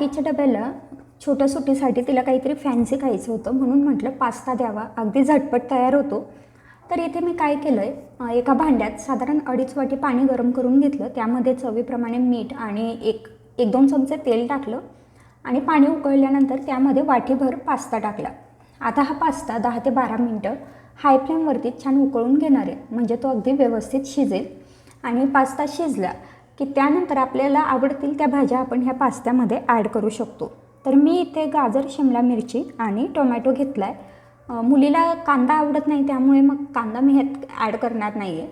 बाकीच्या डब्याला छोट्या सुट्टीसाठी तिला काहीतरी फॅन्सी खायचं होतं म्हणून म्हटलं पास्ता द्यावा. अगदी झटपट तयार होतो. तर इथे मी काय केलं आहे एका भांड्यात साधारण अडीच वाटी पाणी गरम करून घेतलं. त्यामध्ये चवीप्रमाणे मीठ आणि एक एक दोन चमचे तेल टाकलं आणि पाणी उकळल्यानंतर त्यामध्ये वाटीभर पास्ता टाकला. आता हा पास्ता दहा ते बारा मिनटं हाय फ्लेमवरती छान उकळून घेणार आहे. म्हणजे तो अगदी व्यवस्थित शिजेल. आणि पास्ता शिजला की त्यानंतर आपल्याला आवडतील त्या भाज्या आपण ह्या पास्त्यामध्ये ॲड करू शकतो. तर मी इथे गाजर शिमला मिरची आणि टोमॅटो घेतला आहे मुलीला कांदा आवडत नाही त्यामुळे मग कांदा मी ह्यात ॲड करणार नाही आहे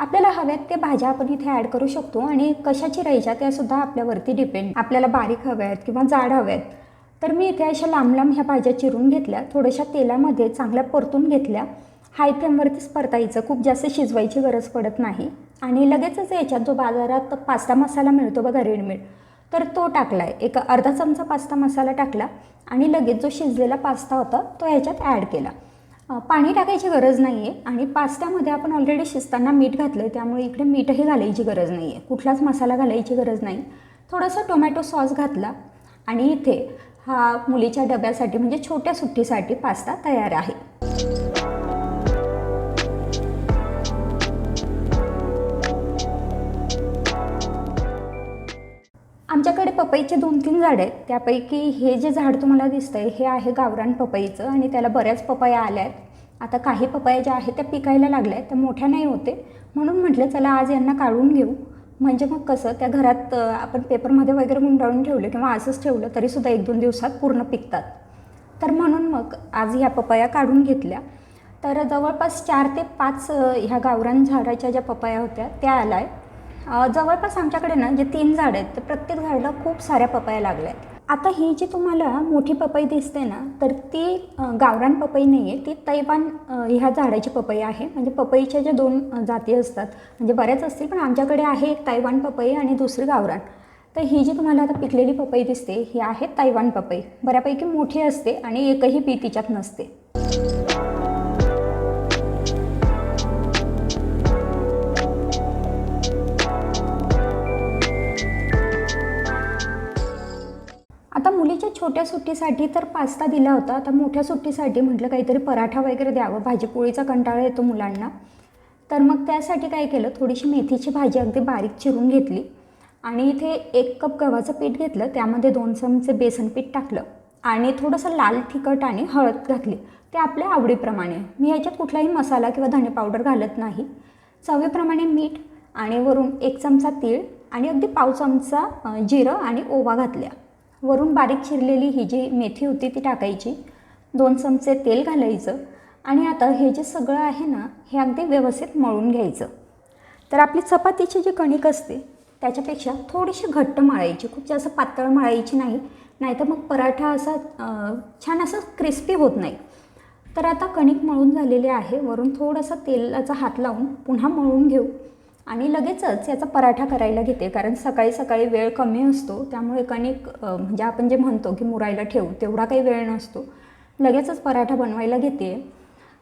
आपल्याला हव्यात त्या भाज्या आपण इथे ॲड करू शकतो आणि कशा चिरायच्या त्यासुद्धा आपल्यावरती डिपेंड आपल्याला बारीक हव्या आहेत किंवा जाड हव्या आहेत तर मी इथे अशा लांब लांब ह्या भाज्या चिरून घेतल्या. थोड्याशा तेलामध्ये चांगल्या परतून घेतल्या. हाय फ्लेमवरतीच परतायचं खूप जास्त शिजवायची गरज पडत नाही. आणि लगेचच याच्यात जो बाजारात पास्ता मसाला मिळतो बघा रेडीमेड तर तो टाकला आहे एक अर्धा चमचा पास्ता मसाला टाकला आणि लगेच जो शिजलेला पास्ता होता तो ह्याच्यात ॲड केला. पाणी टाकायची गरज नाही आहे आणि पास्त्यामध्ये आपण ऑलरेडी शिजताना मीठ घातलं आहे त्यामुळे इकडे मीठही घालायची गरज नाही आहे कुठलाच मसाला घालायची गरज नाही. थोडंसं टोमॅटो सॉस घातला आणि इथे हा मुलीच्या डब्यासाठी म्हणजे छोट्या सुट्टीसाठी पास्ता तयार आहे. पपईचे दोन तीन झाड आहेत. त्यापैकी हे जे झाड तुम्हाला दिसतंय हे आहे गावरान पपईचं आणि त्याला बऱ्याच पपया आल्या आहेत. आता काही पपया ज्या आहेत त्या पिकायला लागल्या आहेत त्या मोठ्या नाही होते. म्हणून म्हटलं चला आज यांना काढून घेऊ. म्हणजे मग कसं त्या घरात आपण पेपरमध्ये वगैरे गुंडाळून ठेवलं किंवा असंच ठेवलं तरीसुद्धा एक दोन दिवसात पूर्ण पिकतात. तर म्हणून मग आज ह्या पपया काढून घेतल्या. तर जवळपास चार ते पाच ह्या गावरान झाडाच्या ज्या पपया होत्या त्या आल्या आहेत. जवळपास आमच्याकडे ना जे तीन झाडं आहेत तर प्रत्येक झाडाला खूप साऱ्या पपया लागल्या आहेत. आता ही जी तुम्हाला मोठी पपई दिसते ना तर ती गावरान पपई नाही आहे ती तैवान ह्या झाडाची पपई आहे. म्हणजे पपईच्या ज्या दोन जाती असतात म्हणजे बऱ्याच असतील पण आमच्याकडे आहे एक तैवान पपई आणि दुसरी गावरान. तर ही जी तुम्हाला आता पिकलेली पपई दिसते ही आहे तैवान पपई. बऱ्यापैकी मोठी असते आणि एकही बी तिच्यात नसते. छोट्या सुट्टीसाठी तर पास्ता दिला होता. आता मोठ्या सुट्टीसाठी म्हटलं काहीतरी पराठा वगैरे द्यावं. भाजीपोळीचा कंटाळा येतो मुलांना. तर मग त्यासाठी काय केलं? थोडीशी मेथीची भाजी अगदी बारीक चिरून घेतली. आणि इथे एक कप गव्हाचं पीठ घेतलं. त्यामध्ये दोन चमचे बेसन पीठ टाकलं. आणि थोडंसं लाल तिखट आणि हळद घातली. ते आपल्या आवडीप्रमाणे. मी याच्यात कुठलाही मसाला किंवा धणे पावडर घालत नाही. चवीप्रमाणे मीठ आणि वरून एक चमचा तीळ आणि अगदी पाव चमचा जिरं आणि ओवा घातल्या. वरून बारीक चिरलेली ही जी मेथी होती ती टाकायची. दोन चमचे तेल घालायचं आणि आता हे जे सगळं आहे ना हे अगदी व्यवस्थित मळून घ्यायचं. तर आपली चपातीची जी कणिक असते त्याच्यापेक्षा थोडीशी घट्ट मळायची खूप जास्त पातळ मळायची नाही नाहीतर मग पराठा असा छान असं क्रिस्पी होत नाही. तर आता कणिक मळून झालेली आहे वरून थोडंसं तेलाचा हात लावून पुन्हा मळून घेऊ. आणि लगेचच याचा पराठा करायला घेते कारण सकाळी सकाळी वेळ कमी असतो. त्यामुळे कणिक म्हणजे आपण जे म्हणतो की मुरायला ठेवू तेवढा काही वेळ नसतो. लगेचच पराठा बनवायला घेते.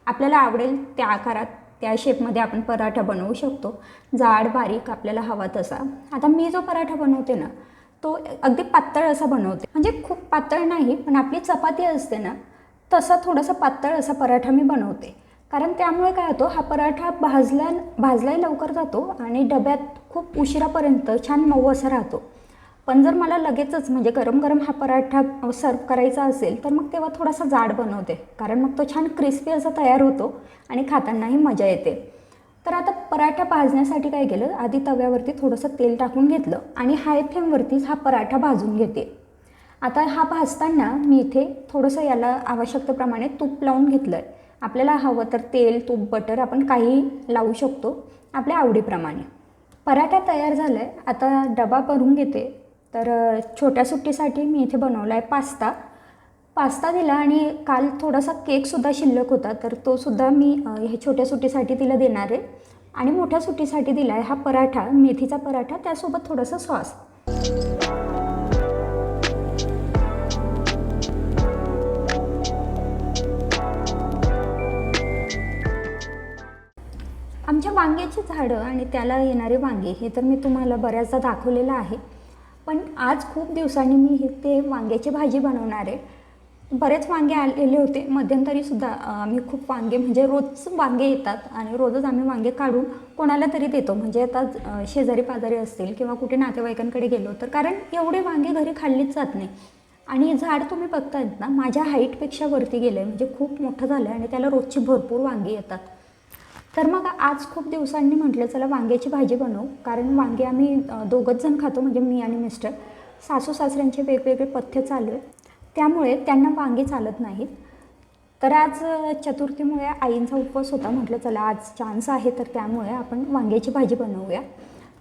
आपल्याला आवडेल त्या आकारात त्या शेपमध्ये आपण पराठा बनवू शकतो. जाड बारीक आपल्याला हवा तसा. आता मी जो पराठा बनवते ना तो अगदी पातळ असा बनवते. म्हणजे खूप पातळ नाही पण आपली चपाती असते ना तसा थोडासा पातळ असा पराठा मी बनवते. कारण त्यामुळे काय होतो हा पराठा भाजला भाजलाही लवकर जातो आणि डब्यात खूप उशिरापर्यंत छान मऊ असा राहतो. पण जर मला लगेचच म्हणजे गरम गरम हा पराठा सर्व करायचा असेल तर मग तेव्हा थोडासा जाड बनवते. कारण मग तो छान क्रिस्पी असा तयार होतो आणि खातानाही मजा येते. तर आता पराठा भाजण्यासाठी काय केलं आधी तव्यावरती थोडंसं तेल टाकून घेतलं आणि हाय फ्लेमवरतीच हा पराठा भाजून घेते. आता हा भाजताना मी इथे थोडंसं याला आवश्यकतेप्रमाणे तूप लावून घेतलं आहे आपल्याला हवं तर तेल तूप बटर आपण काही लावू शकतो आपल्या आवडीप्रमाणे. पराठा तयार झाला आहे आता डबा भरून घेते. तर छोट्या सुट्टीसाठी मी इथे बनवला आहे पास्ता. पास्ता दिला आणि काल थोडासा केकसुद्धा शिल्लक होता. तर तोसुद्धा मी हे छोट्या सुट्टीसाठी तिला देणार आहे. आणि मोठ्या सुट्टीसाठी दिला आहे हा पराठा मेथीचा पराठा त्यासोबत थोडंसं सॉस. वांग्याची झाडं आणि त्याला येणारे वांगे हे तर मी तुम्हाला बऱ्याचदा दाखवलेलं आहे. पण आज खूप दिवसांनी मी हे ते वांग्याची भाजी बनवणार आहे. बरेच वांगे आलेले होते. मध्यंतरीसुद्धा आम्ही खूप वांगे म्हणजे रोज वांगे येतात आणि रोजच आम्ही वांगे काढून कोणाला तरी देतो. म्हणजे आता शेजारी पाजारी असतील किंवा कुठे नातेवाईकांकडे गेलो तर कारण एवढे वांगे घरी खाल्लीच जात नाही. आणि झाड तुम्ही बघतायत ना माझ्या हाईटपेक्षा वरती गेलं आहे म्हणजे खूप मोठं झालं आहे आणि त्याला रोजची भरपूर वांगे येतात. तर मग आज खूप दिवसांनी म्हटलं चला वांग्याची भाजी बनवू. कारण वांगे आम्ही दोघंच जण खातो म्हणजे मी आणि मिस्टर. सासू सासऱ्यांचे वेगवेगळे पथ्य चालू आहे त्यामुळे त्यांना वांगे चालत नाहीत. तर आज चतुर्थीमुळे आईंचा उपवास होता. म्हटलं चला आज चान्स आहे तर त्यामुळे आपण वांग्याची भाजी बनवूया.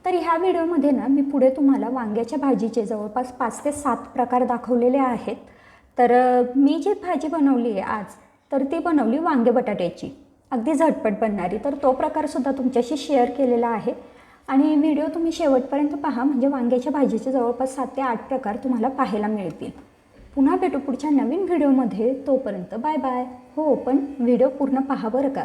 तर ह्या व्हिडिओमध्ये ना मी पुढे तुम्हाला वांग्याच्या भाजीचे जवळपास पाच ते सात प्रकार दाखवलेले आहेत. तर मी जी भाजी बनवली आहे आज तर ती बनवली वांगे बटाट्याची. अगदी झटपट बनणारी. तर तो प्रकारसुद्धा तुमच्याशी शेअर केलेला आहे. आणि व्हिडिओ तुम्ही शेवटपर्यंत पहा म्हणजे वांग्याच्या भाजीचे जवळपास सात ते आठ प्रकार तुम्हाला पाहायला मिळतील. पुन्हा भेटू पुढच्या नवीन व्हिडिओमध्ये तोपर्यंत बाय बाय हो पण व्हिडिओ पूर्ण पहा बरं का.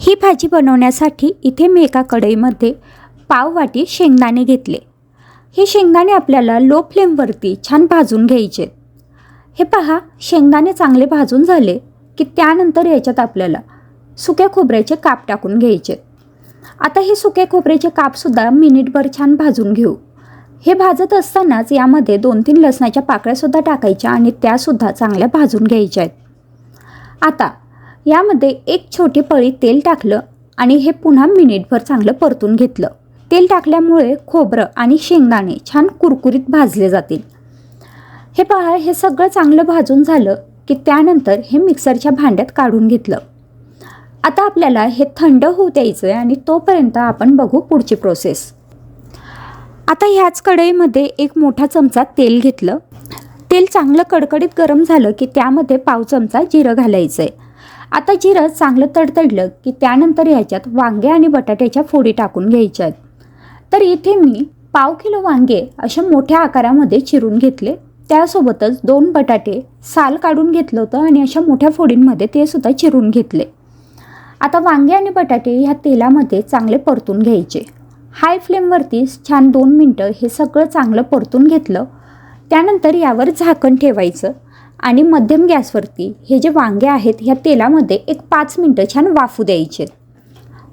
ही भाजी बनवण्यासाठी इथे मी एका कढईमध्ये पाववाटी शेंगदाणे घेतले. हे शेंगदाणे आपल्याला लो फ्लेमवरती छान भाजून घ्यायचे. हे पहा शेंगदाणे चांगले भाजून झाले की त्यानंतर याच्यात आपल्याला सुक्या खोबऱ्याचे काप टाकून घ्यायचे. आता हे सुक्या खोबऱ्याचे कापसुद्धा मिनिटभर छान भाजून घेऊ. हे भाजत असतानाच यामध्ये दोन तीन लसणाच्या पाकळ्यासुद्धा टाकायच्या आणि त्यासुद्धा चांगल्या भाजून घ्यायच्या आहेत. आता यामध्ये एक छोटी पळी तेल टाकलं आणि हे पुन्हा मिनिटभर चांगलं परतून घेतलं. तेल टाकल्यामुळे खोबरं आणि शेंगदाणे छान कुरकुरीत भाजले जातील. हे पहा हे सगळं चांगलं भाजून झालं की त्यानंतर हे मिक्सरच्या भांड्यात काढून घेतलं. आता आपल्याला हे थंड होऊ द्यायचं आहे आणि तोपर्यंत आपण बघू पुढची प्रोसेस आता ह्याच कढईमध्ये एक मोठा चमचा तेल घेतलं. तेल चांगलं कडकडीत गरम झालं की त्यामध्ये पाव चमचा जिरं घालायचं आहे आता जिरं चांगलं तडतडलं की त्यानंतर ह्याच्यात वांगे आणि बटाट्याच्या फोडी टाकून घ्यायच्या आहेत तर इथे मी पाव किलो वांगे अशा मोठ्या आकारामध्ये चिरून घेतले. त्यासोबतच दोन बटाटे साल काढून घेतलं होतं आणि अशा मोठ्या फोडींमध्ये ते सुद्धा चिरून घेतले. आता वांगे आणि बटाटे ह्या तेलामध्ये चांगले परतून घ्यायचे. हाय फ्लेमवरती छान दोन मिनटं हे सगळं चांगलं परतून घेतलं. त्यानंतर यावर झाकण ठेवायचं आणि मध्यम गॅसवरती हे जे वांगे आहेत ह्या तेलामध्ये एक पाच मिनटं छान वाफू द्यायचे.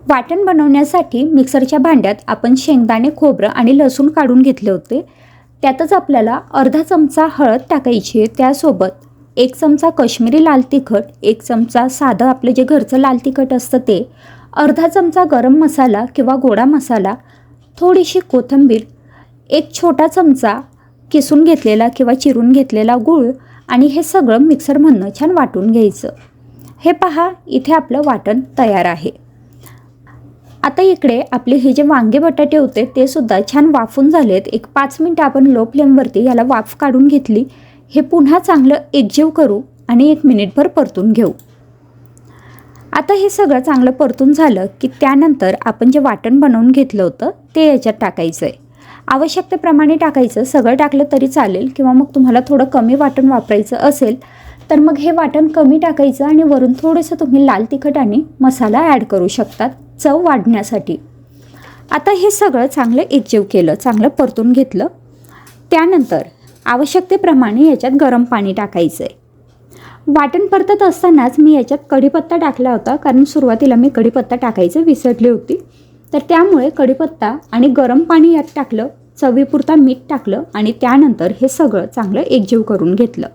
वाटण बनवण्यासाठी मिक्सरच्या भांड्यात आपण शेंगदाणे खोबरं आणि लसूण काढून घेतले होते. त्यातच आपल्याला अर्धा चमचा हळद टाकायची आहे त्यासोबत एक चमचा कश्मीरी लाल तिखट एक चमचा साधं आपलं जे घरचं लाल तिखट असतं ते अर्धा चमचा गरम मसाला किंवा गोडा मसाला थोडीशी कोथिंबीर एक छोटा चमचा किसून घेतलेला किंवा चिरून घेतलेला गूळ आणि हे सगळं मिक्सरमधनं छान वाटून घ्यायचं. हे पहा इथे आपलं वाटण तयार आहे. आता इकडे आपले हे जे वांगे बटाटे होते ते सुद्धा छान वाफून झालेत. एक पाच मिनटं आपण लो फ्लेमवरती याला वाफ काढून घेतली. हे पुन्हा चांगलं एकजीव करू आणि एक मिनिटभर परतून घेऊ. आता हे सगळं चांगलं परतून झालं की त्यानंतर आपण जे वाटण बनवून घेतलं होतं ते याच्यात टाकायचं आहे आवश्यकतेप्रमाणे टाकायचं. सगळं टाकलं तरी चालेल किंवा मग तुम्हाला थोडं कमी वाटण वापरायचं असेल तर मग हे वाटण कमी टाकायचं आणि वरून थोडंसं तुम्ही लाल तिखट आणि मसाला ॲड करू शकतात. चव वाढण्यासाठी. आता हे सगळं चांगलं एकजीव केलं चांगलं परतून घेतलं. त्यानंतर आवश्यकतेप्रमाणे याच्यात गरम पाणी टाकायचं आहे वाटण परतत असतानाच मी याच्यात कढीपत्ता टाकला होता कारण सुरुवातीला मी कढीपत्ता टाकायचं विसरली होती. तर त्यामुळे कढीपत्ता आणि गरम पाणी यात टाकलं चवीपुरता मीठ टाकलं आणि त्यानंतर हे सगळं चांगलं एकजीव करून घेतलं.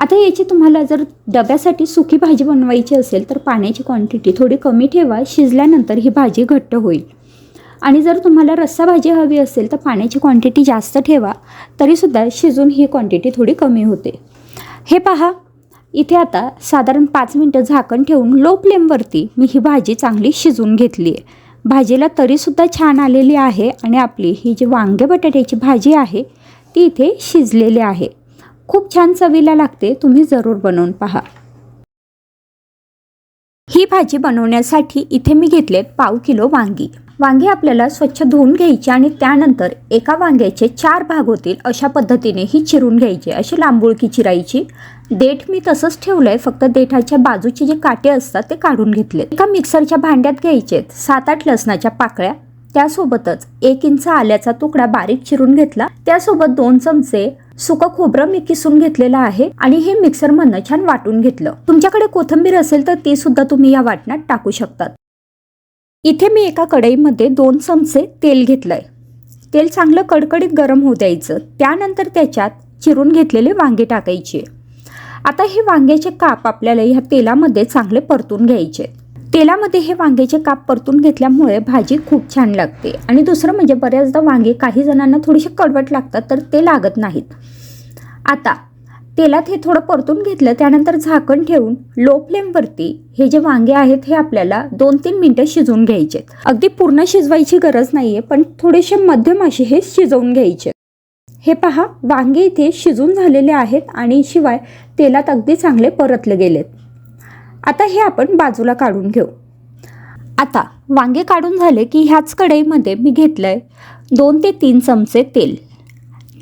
आता याची तुम्हाला जर डब्यासाठी सुकी भाजी बनवायची असेल तर पाण्याची क्वांटिटी थोडी कमी ठेवा. शिजल्यानंतर ही भाजी घट्ट होईल. आणि जर तुम्हाला रस्सा भाजी हवी असेल तर पाण्याची क्वांटिटी जास्त ठेवा. तरीसुद्धा शिजून ही क्वांटिटी थोडी कमी होते. हे पहा. इथे आता साधारण पाच मिनटं झाकण ठेवून लो फ्लेमवरती मी ही भाजी चांगली शिजून घेतली आहे भाजीला तरीसुद्धा छान आलेली आहे आणि आपली ही जी वांगे बटाट्याची भाजी आहे ती इथे शिजलेली आहे. खूप छान चवीला लागते तुम्ही जरूर बनवून पहा. ही भाजी बनवण्यासाठी इथे मी घेतले पाव किलो वांगी. वांगी आपल्याला स्वच्छ धुवून घ्यायची आणि त्यानंतर एका वांग्याचे चार भाग होतील अशा पद्धतीने ही चिरून घ्यायची अशी लांबुळकी चिरायची. देठ मी तसंच ठेवलं आहे फक्त देठाच्या बाजूचे जे काटे असतात ते काढून घेतले एका मिक्सरच्या भांड्यात घ्यायचे सात आठ लसणाच्या पाकळ्या. त्यासोबतच एक इंच आल्याचा तुकडा बारीक चिरून घेतला. त्यासोबत दोन चमचे सुकं खोबरं मी किसून घेतलेलं आहे आणि हे मिक्सरमधनं छान वाटून घेतलं. तुमच्याकडे कोथिंबीर असेल तर ती सुद्धा तुम्ही या वाटणात टाकू शकतात. इथे मी एका कढईमध्ये दोन चमचे तेल घेतलंय. तेल चांगलं कडकडीत गरम होऊ द्यायचं. त्यानंतर त्याच्यात चिरून घेतलेले वांगे टाकायचे. आता हे वांग्याचे काप आपल्याला ह्या तेलामध्ये चांगले परतून घ्यायचे. तेलामध्ये हे वांग्याचे काप परतून घेतल्यामुळे भाजी खूप छान लागते. आणि दुसरं म्हणजे बऱ्याचदा वांगे काही जणांना थोडीशी कडवट लागतात तर ते लागत नाहीत. आता तेलात हे थोडं परतून घेतलं त्यानंतर झाकण ठेवून लो फ्लेमवरती हे जे वांगे आहेत हे आपल्याला दोन तीन मिनटं शिजवून घ्यायचे अगदी पूर्ण शिजवायची गरज नाही आहे पण थोडेसे मध्यम असे हे शिजवून घ्यायचे. हे पहा वांगे इथे शिजून झालेले आहेत आणि शिवाय तेलात अगदी चांगले परतले गेलेत. आता हे आपण बाजूला काढून घेऊ. आता वांगे काढून झाले की ह्याच कढईमध्ये मी घेतलं आहे दोन ते तीन चमचे तेल.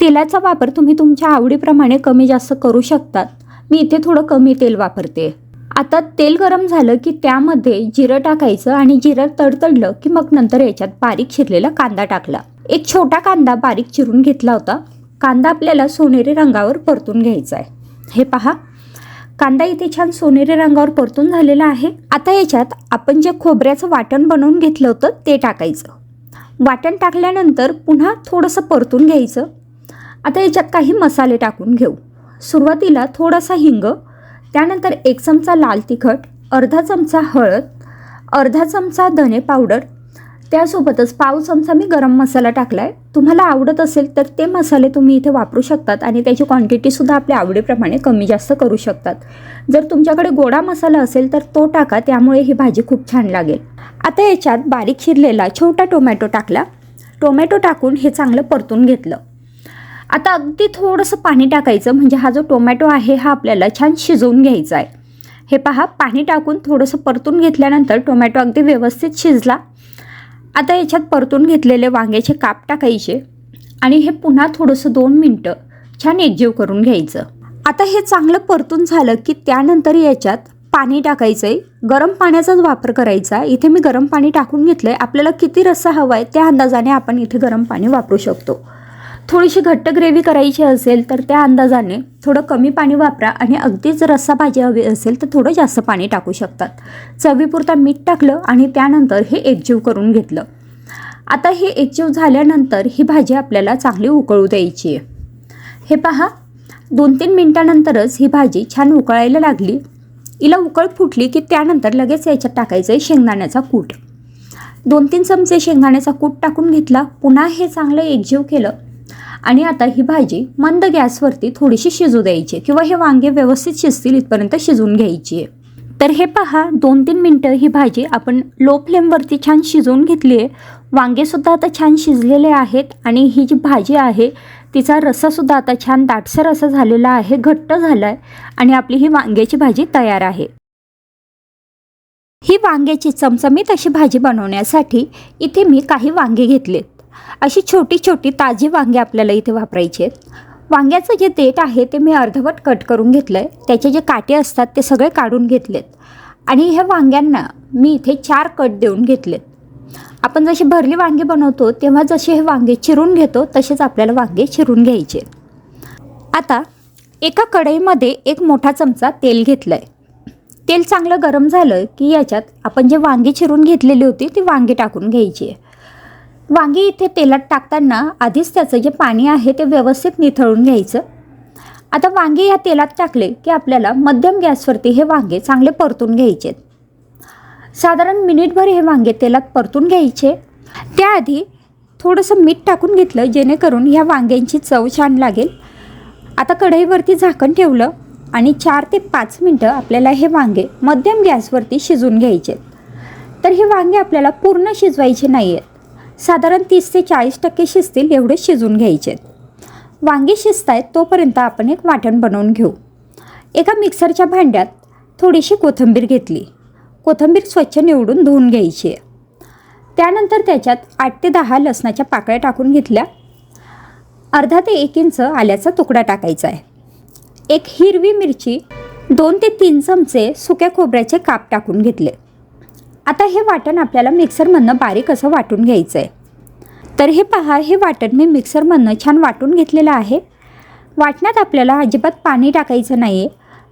तेलाचा वापर तुम्ही तुमच्या आवडीप्रमाणे कमी जास्त करू शकतात. मी इथे थोडं कमी तेल वापरते. आता तेल गरम झालं की त्यामध्ये जिरं टाकायचं आणि जिरं तडतडलं की मग नंतर याच्यात बारीक चिरलेला कांदा टाकला. एक छोटा कांदा बारीक चिरून घेतला होता. कांदा आपल्याला सोनेरी रंगावर परतून घ्यायचा आहे हे पहा. कांदा इथे छान सोनेरी रंगावर परतून झालेला आहे. आता याच्यात आपण जे खोबऱ्याचं वाटण बनवून घेतलं होतं ते टाकायचं. वाटण टाकल्यानंतर पुन्हा थोडंसं परतून घ्यायचं. आता याच्यात काही मसाले टाकून घेऊ. सुरुवातीला थोडासा हिंग त्यानंतर एक चमचा लाल तिखट अर्धा चमचा हळद अर्धा चमचा धने पावडर त्यासोबतच पाव चमचा मी गरम मसाला टाकला आहे तुम्हाला आवडत असेल तर ते मसाले तुम्ही इथे वापरू शकतात आणि त्याची क्वांटिटीसुद्धा आपल्या आवडीप्रमाणे कमी जास्त करू शकतात. जर तुमच्याकडे गोडा मसाला असेल तर तो टाका त्यामुळे ही भाजी खूप छान लागेल. आता याच्यात बारीक चिरलेला छोटा टोमॅटो टाकला. टोमॅटो टाकून हे चांगलं परतून घेतलं. आता अगदी थोडंसं पाणी टाकायचं म्हणजे हा जो टोमॅटो आहे हा आपल्याला छान शिजवून घ्यायचा आहे. हे पहा पाणी टाकून थोडंसं परतून घेतल्यानंतर टोमॅटो अगदी व्यवस्थित शिजला. आता याच्यात परतून घेतलेले वांग्याचे काप टाकायचे आणि हे पुन्हा थोडंसं दोन मिनटं छान एकजीव करून घ्यायचं. आता हे चांगलं परतून झालं की त्यानंतर याच्यात पाणी टाकायचं आहे गरम पाण्याचाच वापर करायचा इथे मी गरम पाणी टाकून घेतलं आहे आपल्याला किती रस्सा हवा आहे त्या अंदाजाने आपण इथे गरम पाणी वापरू शकतो. थोडीशी घट्ट ग्रेव्ही करायची असेल तर त्या अंदाजाने थोडं कमी पाणी वापरा आणि अगदीच रस्सा भाजी हवी असेल तर थोडं जास्त पाणी टाकू शकतात. चवीपुरता मीठ टाकलं आणि त्यानंतर हे एकजीव करून घेतलं. आता हे एकजीव झाल्यानंतर ही भाजी आपल्याला चांगली उकळू द्यायची आहे. हे पहा दोन तीन मिनटानंतरच ही भाजी छान उकळायला लागली. हिला उकळ फुटली की त्यानंतर लगेच याच्यात टाकायचं आहे शेंगदाण्याचा कूट. दोन तीन चमचे शेंगदाण्याचा कूट टाकून घेतला. पुन्हा हे चांगलं एकजीव केलं. आणि आता ही भाजी मंद गॅसवरती थोडीशी शिजू द्यायची किंवा हे वांगे व्यवस्थित शिजतील इथपर्यंत शिजवून घ्यायची आहे. तर हे पहा दोन तीन मिनटं ही भाजी आपण लो फ्लेमवरती छान शिजवून घेतली आहे. वांगेसुद्धा आता छान शिजलेले आहेत आणि ही जी भाजी आहे तिचा रसासुद्धा आता छान दाटसर असा झालेला आहे घट्ट झाला आहे आणि आपली ही वांग्याची भाजी तयार आहे. ही वांग्याची चमचमीत अशी भाजी बनवण्यासाठी इथे मी काही वांगे घेतलेत. अशी छोटी छोटी ताजी वांगे आपल्याला इथे वापरायची आहेत. वांग्याचं जे देठ आहे ते मी अर्धवट कट करून घेतलं आहे त्याचे जे काटे असतात ते सगळे काढून घेतलेत. आणि ह्या वांग्यांना मी इथे चार कट देऊन घेतलेत. आपण जशी भरली वांगे बनवतो तेव्हा जसे हे वांगे चिरून घेतो तसेच आपल्याला वांगे चिरून घ्यायचे. आता एका कढईमध्ये एक मोठा चमचा तेल घेतलं आहे तेल चांगलं गरम झालं की याच्यात आपण जे वांगी चिरून घेतलेली होती ती वांगी टाकून घ्यायची आहे. वांगी इथे तेलात टाकताना आधीच त्याचं जे पाणी आहे ते व्यवस्थित निथळून घ्यायचं. आता वांगे या तेलात टाकले की आपल्याला मध्यम गॅसवरती हे वांगे चांगले परतून घ्यायचे. साधारण मिनिटभर हे वांगे तेलात परतून घ्यायचे. त्याआधी थोडंसं मीठ टाकून घेतलं जेणेकरून ह्या वांग्यांची चव छान लागेल. आता कढईवरती झाकण ठेवलं आणि चार ते पाच मिनटं आपल्याला हे वांगे मध्यम गॅसवरती शिजून घ्यायचे तर हे वांगे आपल्याला पूर्ण शिजवायचे नाही आहेत साधारण तीस ते चाळीस टक्के शिजतील एवढे शिजून घ्यायचे. वांगे शिजत आहेत तोपर्यंत आपण एक वाटण बनवून घेऊ. एका मिक्सरच्या भांड्यात थोडीशी कोथिंबीर घेतली. कोथिंबीर स्वच्छ निवडून धुवून घ्यायची. आहे त्यानंतर त्याच्यात आठ ते दहा लसणाच्या पाकळ्या टाकून घेतल्या. अर्धा ते एक इंच आल्याचा तुकडा टाकायचा आहे एक हिरवी मिरची दोन ते तीन चमचे सुक्या खोबऱ्याचे काप टाकून घेतले. आता हे वाटण आपल्याला मिक्सरमधनं बारीक असं वाटून घ्यायचं आहे तर हे पहा हे वाटण मी मिक्सरमधनं छान वाटून घेतलेलं आहे. वाटण्यात आपल्याला अजिबात पाणी टाकायचं नाही आहे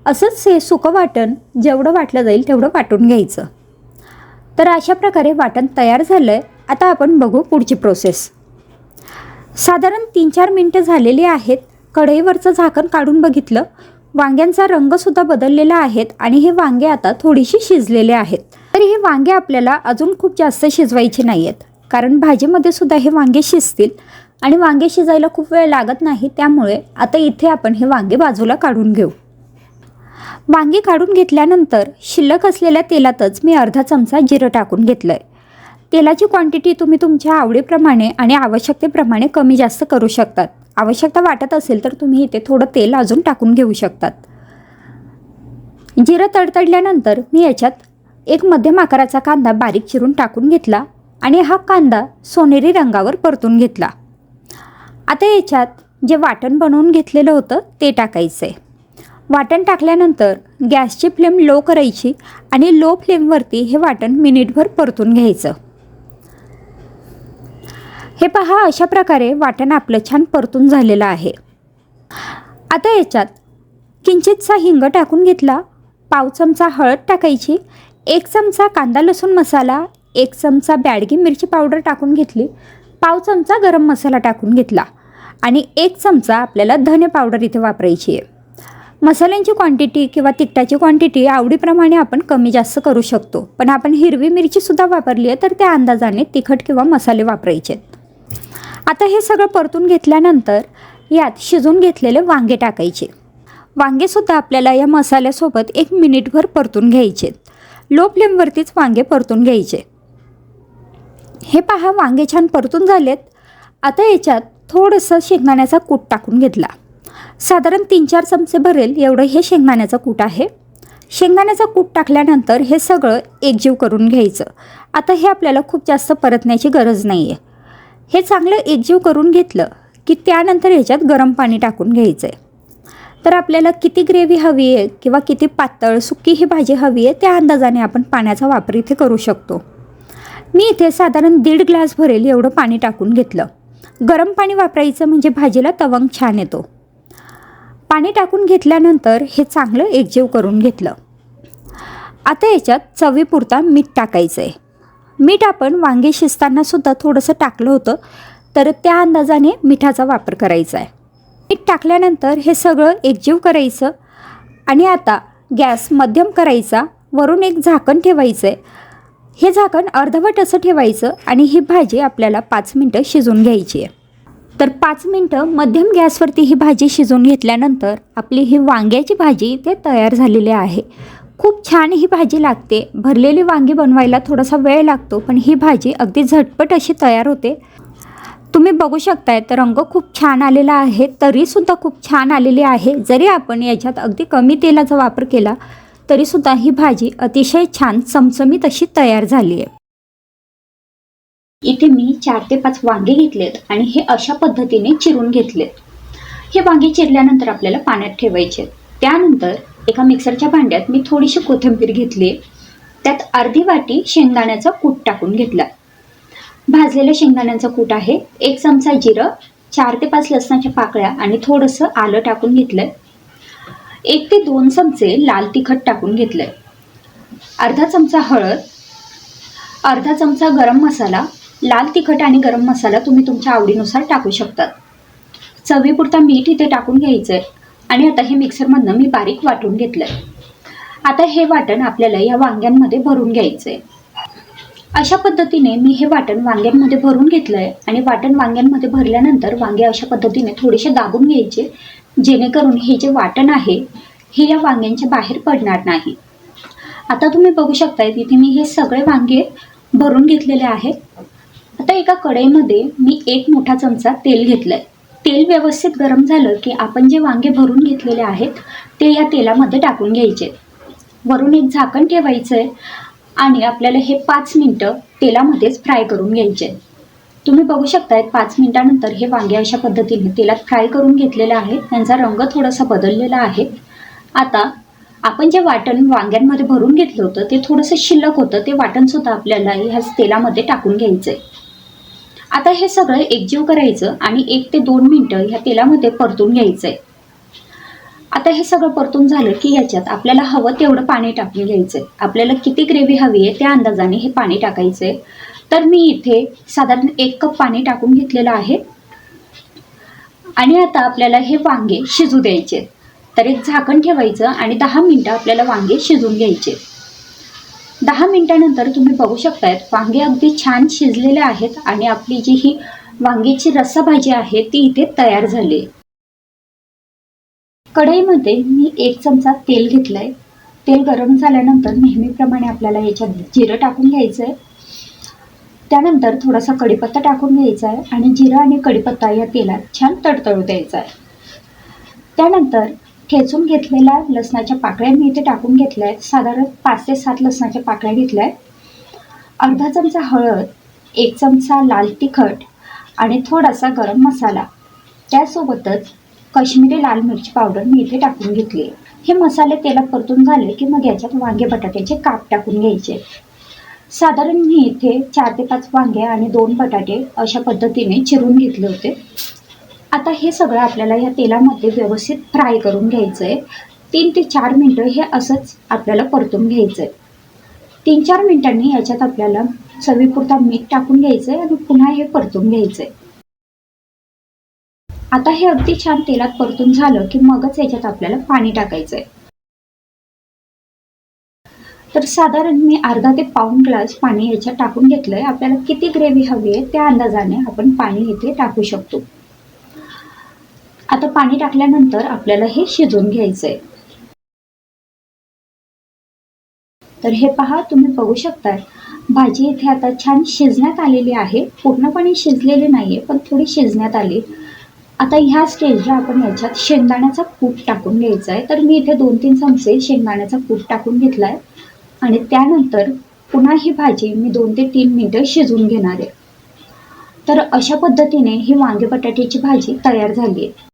असंच हे सुकं वाटण जेवढं वाटलं जाईल तेवढं वाटून घ्यायचं. तर अशा प्रकारे वाटण तयार झालं आहे आता आपण बघू पुढची प्रोसेस साधारण तीन चार मिनटं झालेली आहेत. कढईवरचं झाकण काढून बघितलं. वांग्यांचा रंगसुद्धा बदललेला आहेत आणि हे वांगे आता थोडीशी शिजलेले आहेत. तर हे वांगे आपल्याला अजून खूप जास्त शिजवायचे नाही आहेत कारण भाजीमध्ये सुद्धा हे वांगे शिजतील आणि वांगे शिजायला खूप वेळ लागत नाही त्यामुळे आता इथे आपण हे वांगे बाजूला काढून घेऊ. वांगे काढून घेतल्यानंतर शिल्लक असलेल्या तेलातच मी अर्धा चमचा जिरं टाकून घेतलं आहे तेलाची क्वांटिटी तुम्ही तुमच्या आवडीप्रमाणे आणि आवश्यकतेप्रमाणे कमी जास्त करू शकतात. आवश्यकता वाटत असेल तर तुम्ही इथे थोडं तेल अजून टाकून घेऊ शकतात. जिरं तडतडल्यानंतर मी याच्यात एक मध्यम आकाराचा कांदा बारीक चिरून टाकून घेतला आणि हा कांदा सोनेरी रंगावर परतून घेतला. आता याच्यात जे वाटण बनवून घेतलेलं होतं ते टाकायचं आहे वाटण टाकल्यानंतर गॅसची फ्लेम लो करायची आणि लो फ्लेमवरती हे वाटण मिनिटभर परतून घ्यायचं. हे पहा अशा प्रकारे वाटण आपलं छान परतून झालेलं आहे. आता याच्यात किंचितसा हिंग टाकून घेतला पाव चमचा हळद टाकायची एक चमचा कांदा लसूण मसाला एक चमचा बॅडगी मिरची पावडर टाकून घेतली पाव चमचा गरम मसाला टाकून घेतला आणि एक चमचा आपल्याला धने पावडर इथे वापरायची आहे. मसाल्यांची क्वांटिटी किंवा तिखटाची क्वांटिटी आवडीप्रमाणे आपण कमी जास्त करू शकतो. पण आपण हिरवी मिरचीसुद्धा वापरली आहे तर त्या अंदाजाने तिखट किंवा मसाले वापरायचे आहेत. आता हे सगळं परतून घेतल्यानंतर यात शिजून घेतलेले वांगे टाकायचे. वांगेसुद्धा आपल्याला या मसाल्यासोबत एक मिनिटभर परतून घ्यायचे. लो फ्लेमवरतीच वांगे परतून घ्यायचे. हे पहा वांगे छान परतून झालेत. आता याच्यात थोडंसं शेंगदाण्याचा कूट टाकून घेतला. साधारण तीन चार चमचे भरेल एवढं हे शेंगदाण्याचं कूट आहे. शेंगदाण्याचा कूट टाकल्यानंतर हे सगळं एकजीव करून घ्यायचं. आता हे आपल्याला खूप जास्त परतण्याची गरज नाही आहे हे चांगलं एकजीव करून घेतलं की त्यानंतर ह्याच्यात गरम पाणी टाकून घ्यायचं आहे तर आपल्याला किती ग्रेव्ही हवी आहे किंवा किती पातळ सुकी ही भाजी हवी आहे त्या अंदाजाने आपण पाण्याचा वापर इथे करू शकतो. मी इथे साधारण दीड ग्लास भरेल एवढं पाणी टाकून घेतलं. गरम पाणी वापरायचं म्हणजे भाजीला तवंग छान येतो. पाणी टाकून घेतल्यानंतर हे चांगलं एकजीव करून घेतलं. आता याच्यात चवीपुरता मीठ टाकायचं आहे मीठ आपण वांगे शिजतानासुद्धा थोडंसं टाकलं होतं तर त्या अंदाजाने मिठाचा वापर करायचा आहे. मीठ टाकल्यानंतर हे सगळं एकजीव करायचं आणि आता गॅस मध्यम करायचा वरून एक झाकण ठेवायचं आहे हे झाकण अर्धवट असं ठेवायचं आणि ही भाजी आपल्याला पाच मिनटं शिजून घ्यायची आहे. तर पाच मिनटं मध्यम गॅसवरती ही भाजी शिजवून घेतल्यानंतर आपली ही वांग्याची भाजी ते तयार झालेली आहे. खूप छान ही भाजी लागते. भरलेली वांगी बनवायला थोडासा वेळ लागतो पण ही भाजी अगदी झटपट अशी तयार होते. तुम्ही बघू शकताय तर रंग खूप छान आलेला आहे तरीसुद्धा खूप छान आलेली आहे. जरी आपण याच्यात अगदी कमी तेलाचा वापर केला तरीसुद्धा ही भाजी अतिशय छान चमचमीत अशी तयार झाली आहे इथे मी चार ते पाच वांगे घेतलेत आणि हे अशा पद्धतीने चिरून घेतलेत. हे वांगे चिरल्यानंतर आपल्याला पाण्यात ठेवायचे त्यानंतर एका मिक्सरच्या भांड्यात मी थोडीशी कोथिंबीर घेतली. त्यात अर्धी वाटी शेंगदाण्याचा कूट टाकून घेतला. भाजलेल्या शेंगदाण्याचा कूट आहे. एक चमचा जिरं चार ते पाच लसणाच्या पाकळ्या आणि थोडंसं आलं टाकून घेतलंय. एक ते दोन चमचे लाल तिखट टाकून घेतलंय. अर्धा चमचा हळद अर्धा चमचा गरम मसाला लाल तिखट आणि गरम मसाला तुम्ही तुमच्या आवडीनुसार टाकू शकतात चवीपुरता मीठ इथे टाकून घ्यायचं आहे आणि आता हे मिक्सरमधनं मी बारीक वाटून घेतलं आहे आता हे वाटण आपल्याला या वांग्यांमध्ये भरून घ्यायचं आहे अशा पद्धतीने मी हे वाटण वांग्यांमध्ये भरून घेतलं आहे आणि वाटण वांग्यांमध्ये भरल्यानंतर वांगे अशा पद्धतीने थोडेसे दाबून घ्यायचे जेणेकरून हे जे वाटण आहे हे या वांग्यांच्या बाहेर पडणार नाही. आता तुम्ही बघू शकताय तिथे मी हे सगळे वांगे भरून घेतलेले आहेत. आता एका कढईमध्ये मी एक मोठा चमचा तेल घेतलंय. तेल व्यवस्थित गरम झालं की आपण जे वांगे भरून घेतलेले आहेत ते या तेलामध्ये टाकून घ्यायचे. वरून एक झाकण ठेवायचं आहे आणि आपल्याला हे पाच मिनटं तेलामध्येच फ्राय करून घ्यायचे. तुम्ही बघू शकताय पाच मिनटानंतर हे वांगे अशा पद्धतीने तेलात फ्राय करून घेतलेले आहे त्यांचा रंग थोडासा बदललेला आहे. आता आपण जे वाटण वांग्यांमध्ये भरून घेतलं होतं ते थोडंसं शिल्लक होतं. ते वाटणसुद्धा आपल्याला ह्याच तेलामध्ये टाकून घ्यायचं आहे आता हे सगळं एकजीव करायचं आणि एक ते दोन मिनटं ह्या तेलामध्ये परतून घ्यायचं आहे आता हे सगळं परतून झालं की याच्यात आपल्याला हवं तेवढं पाणी टाकून घ्यायचं आहे आपल्याला किती ग्रेव्ही हवी आहे त्या अंदाजाने हे पाणी टाकायचं आहे तर मी इथे साधारण एक कप पाणी टाकून घेतलेलं आहे. आणि आता आपल्याला हे वांगे शिजू द्यायचे. तर एक झाकण ठेवायचं आणि दहा मिनटं आपल्याला वांगे शिजून घ्यायचे. दहा मिनिटानंतर तुम्ही बघू शकतायत वांगे अगदी छान शिजलेले आहेत आणि आपली जी ही वांगीची रस्सा आहे ती इथे तयार झाली. कढईमध्ये मी एक चमचा तेल घेतलंय. तेल गरम झाल्यानंतर नेहमीप्रमाणे आपल्याला याच्यात जिरं टाकून घ्यायचं आहे त्यानंतर थोडासा कढीपत्ता टाकून घ्यायचा आहे आणि जिरं आणि कढीपत्ता या तेलात छान तडतडू द्यायचा आहे त्यानंतर ठेचून घेतलेल्या लसणाच्या पाकळ्या मी इथे टाकून घेतल्या आहेत. साधारण पाच ते सात लसणाच्या पाकळ्या घेतल्या आहेत. अर्धा चमचा हळद एक चमचा लाल तिखट आणि थोडासा गरम मसाला. त्यासोबतच काश्मीरी लाल मिरची पावडर मी इथे टाकून घेतली हे मसाले तेलात परतून झाले की मग याच्यात वांगे बटाट्याचे काप टाकून घ्यायचे. साधारण मी इथे चार ते पाच वांगे आणि दोन बटाटे अशा पद्धतीने चिरून घेतले होते. आता हे सगळं आपल्याला या तेलामध्ये व्यवस्थित फ्राय करून घ्यायचं आहे तीन ते चार मिनटं हे असंच आपल्याला परतून घ्यायचं आहे तीन चार मिनिटांनी याच्यात आपल्याला चवीपुरता मीठ टाकून घ्यायचं आहे आणि पुन्हा हे परतून घ्यायचं आहे आता हे अगदी छान तेलात परतून झालं की मगच याच्यात आपल्याला पाणी टाकायचं आहे तर साधारण मी अर्धा ते पाऊण ग्लास पाणी याच्यात टाकून घेतलंय. आपल्याला किती ग्रेव्ही हवी आहे त्या अंदाजाने आपण पाणी इथे टाकू शकतो. आता पाणी टाकल्यानंतर आपल्याला हे शिजवून घ्यायचं आहे तर हे पहा तुम्ही बघू शकताय. भाजी इथे आता छान शिजण्यात आलेली आहे. पूर्णपणे शिजलेली नाहीये पण थोडी शिजण्यात आली. आता ह्या स्टेजला आपण याच्यात शेंगदाण्याचा कूट टाकून घ्यायचा आहे तर मी इथे दोन तीन चमचे शेंगदाण्याचा कूट टाकून घेतला आहे आणि त्यानंतर पुन्हा ही भाजी मी दोन ते तीन मिनटं शिजवून घेणार आहे. तर अशा पद्धतीने ही वांगे बटाट्याची भाजी तयार झाली आहे